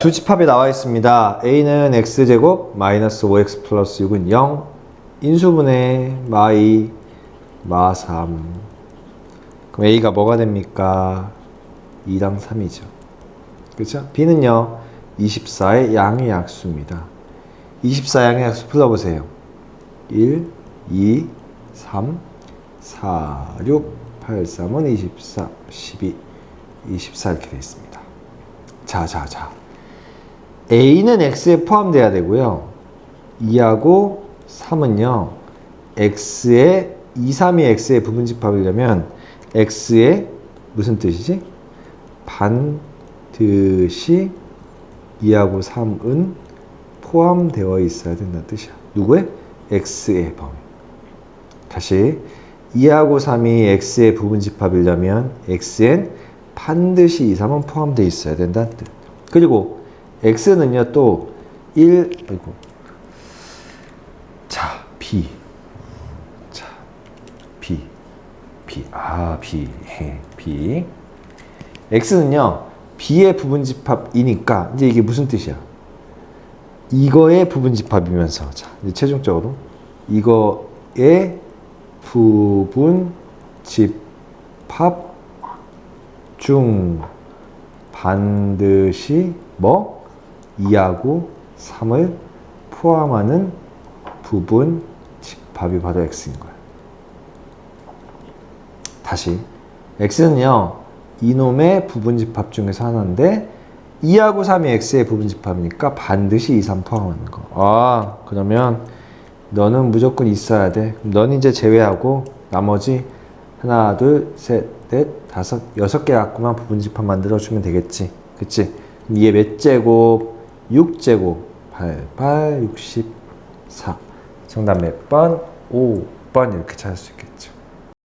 두 집합이 나와 있습니다. a는 x제곱 마이너스 5x 플러스 6은 0 인수분해 마이 마3 그럼 a가 뭐가 됩니까? 2당 3이죠. 그렇죠? b는요 24의 양의 약수입니다. 24 양의 약수 풀어보세요. 1, 2, 3, 4, 6, 8, 3은 24, 12, 24 이렇게 되어 있습니다. 자, 자, 자. A는 X에 포함돼야 되고요. 2하고 3은요. X에 2, 3이 X의 부분집합이라면 X의 무슨 뜻이지? 반드시 2하고 3은 포함되어 있어야 된다는 뜻이야. 누구의? X의 범위. 다시 2하고 3이 X의 부분집합이려면 X엔 반드시 2, 3은 포함되어 있어야 된다는 뜻. 그리고 x는요 또 1, 아이고. 자, b. 자, b. b. 아, b. 예, b. x는요 b의 부분집합이니까 이제 이게 무슨 뜻이야? 이거의 부분집합이면서 자, 이제 최종적으로 이거의 부분집합 중 반드시 뭐 2하고 3을 포함하는 부분 집합이 바로 x인 거야. 다시 x는요 이놈의 부분 집합 중에서 하나인데 2하고 3이 x의 부분 집합이니까 반드시 2, 3 포함하는 거. 아 그러면 너는 무조건 있어야 돼. 넌 이제 제외하고 나머지 하나, 둘, 셋, 넷, 다섯, 여섯 개 갖고만 부분 집합 만들어주면 되겠지. 그치? 그럼 얘몇 제곱? 6제곱. 8, 8, 64. 정답 몇 번? 5번 이렇게 찾을 수 있겠죠.